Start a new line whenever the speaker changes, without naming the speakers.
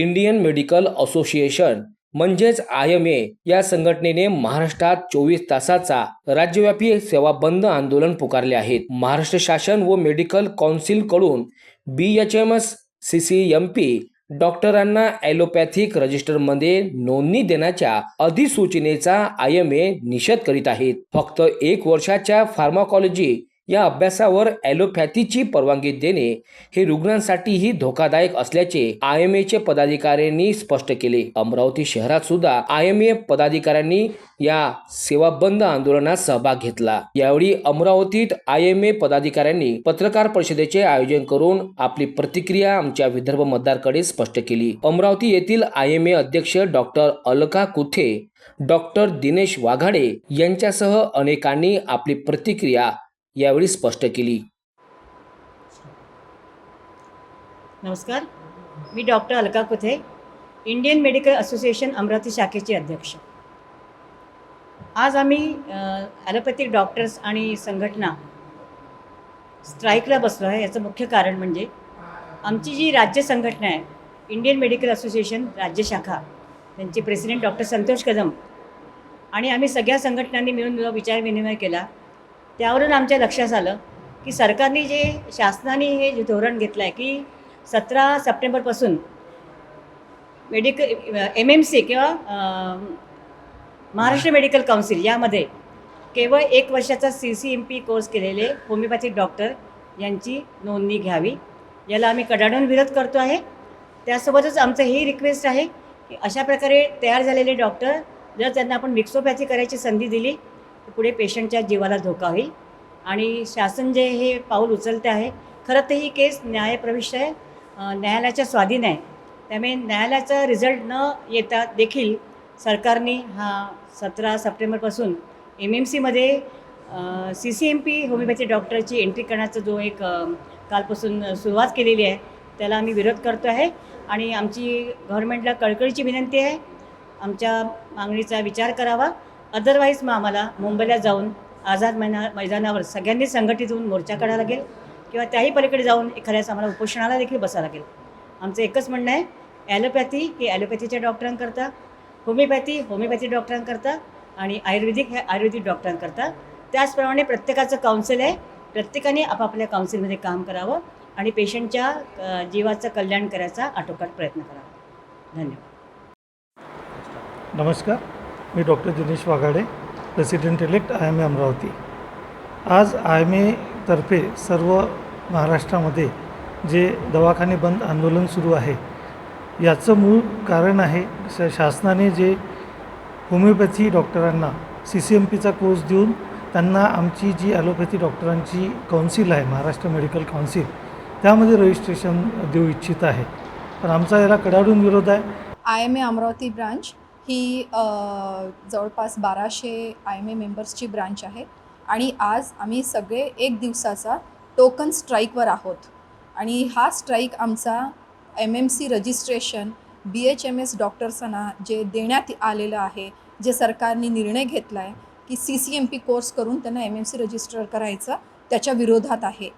Indian medical association म्हणजेच I M A या संघटनेने महाराष्ट्रात चोवीस तासाचा राज्यव्यापी सेवा बंद आंदोलन पुकारले आहेत. महाराष्ट्र शासन व medical कौन्सिलकडून B H M S C C M P डॉक्टरांना ॲलोपॅथिक रजिस्टरमध्ये नोंदणी देण्याच्या अधिसूचनेचा आय एम ए निषेध करीत आहेत. फक्त एक वर्षाच्या फार्माकॉलॉजी या अभ्यासावर ॲलोपॅथीची परवानगी देणे हे रुग्णांसाठीही धोकादायक असल्याचे आय एम एचे पदाधिकाऱ्यांनी स्पष्ट केले. अमरावती शहरात सुद्धा आय एम ए पदाधिकाऱ्यांनी या सेवा बंद आंदोलनात सहभाग घेतला. यावेळी अमरावतीत आय एम ए पदाधिकाऱ्यांनी पत्रकार परिषदेचे आयोजन करून आपली प्रतिक्रिया आमच्या विदर्भ मतदारकडे स्पष्ट केली. अमरावती येथील आय एम ए अध्यक्ष डॉक्टर अलका कुथे डॉक्टर दिनेश वाघाडे यांच्यासह अनेकांनी आपली प्रतिक्रिया यावेळी स्पष्ट केली. नमस्कार.
मी doctor Alka Kuthe Indian medical association Amravati शाखेचे अध्यक्ष. आज आम्ही ॲलोपॅथिक डॉक्टर्स आणि संघटना स्ट्राईकला बसलो आहे. याचं मुख्य कारण म्हणजे आमची जी राज्य संघटना आहे इंडियन मेडिकल असोसिएशन राज्य शाखा त्यांचे प्रेसिडेंट डॉक्टर संतोष कदम आणि आम्ही सगळ्या संघटनांनी मिळून विचारविनिमय केला. त्यावरून आमच्या लक्षात आलं की सरकारने जे शासनाने हे जे धोरण घेतलं आहे की सतरा सप्टेंबरपासून मेडिकल एम एम सी किंवा महाराष्ट्र मेडिकल काउन्सिल यामध्ये केवळ एक वर्षाचा C C M P course केलेले होमिओपॅथिक डॉक्टर यांची नोंदणी घ्यावी. याला आम्ही कडाडून विरोध करतो आहे. त्यासोबतच आमचं ही रिक्वेस्ट आहे की अशा प्रकारे तयार झालेले डॉक्टर जर त्यांना आपण मिक्सोपॅथी करायची संधी दिली पुढे पेशंटच्या जीवाला धोका होईल. आणि शासन जे हे पाऊल उचलते आहे खरं तर ही केस न्यायप्रविष्ट आहे न्यायालयाच्या स्वाधीन आहे. त्यामुळे न्यायालयाचा रिझल्ट न येता देखील सरकारने हा सतरा सप्टेंबरपासून एम एम सीमध्ये C C M P homeopathy डॉक्टरची एंट्री करण्याचा जो एक कालपासून सुरुवात केलेली आहे त्याला आम्ही विरोध करतो आहे. आणि आमची गव्हर्नमेंटला कळकळीची विनंती आहे. आमच्या मागणीचा विचार करावा. अदरवाईज मग आम्हाला मुंबईला जाऊन आझाद मैना मैदानावर सगळ्यांनी संघटित होऊन मोर्चा काढावा लागेल. किंवा त्याही पलीकडे जाऊन एखाद्याच आम्हाला उपोषणाला देखील बसावं लागेल. आमचं एकच म्हणणं आहे ॲलोपॅथी ही ॲलोपॅथीच्या डॉक्टरांकरता होमिओपॅथी होमिओपॅथी डॉक्टरांकरता आणि आयुर्वेदिक हे आयुर्वेदिक डॉक्टरांकरता त्याचप्रमाणे प्रत्येकाचं काउन्सिल आहे प्रत्येकाने आपापल्या काउन्सिलमध्ये काम करावं आणि पेशंटच्या जीवाचं कल्याण करायचा आटोकाट प्रयत्न करावा. धन्यवाद.
नमस्कार. मी doctor Dinesh Waghade president elect I M A Amravati. आज आय एम एतर्फे सर्व महाराष्ट्रामध्ये जे दवाखाने बंद आंदोलन सुरू आहे याचं मूळ कारण आहे श शासनाने जे होमिओपॅथी डॉक्टरांना सी सी एम पीचा कोर्स देऊन त्यांना आमची जी ॲलोपॅथी डॉक्टरांची काउन्सिल आहे महाराष्ट्र मेडिकल काउन्सिल त्यामध्ये रजिस्ट्रेशन देऊ इच्छित आहे. पण आमचा याला कडाडून विरोध आहे.
I M A Amravati branch ही जवळपास बाराशे आय एम ए मेंबर्सची ब्रांच आहे. आणि आज आम्ही सगळे एक दिवसाचा टोकन स्ट्राईकवर आहोत. आणि हा स्ट्राईक आमचा M M C registration B H M S डॉक्टर्सांना जे देण्यात आलेलं आहे जे सरकारने निर्णय घेतला आहे की C C M P course करून त्यांना एम एम सी रजिस्टर करायचं त्याच्या विरोधात आहे.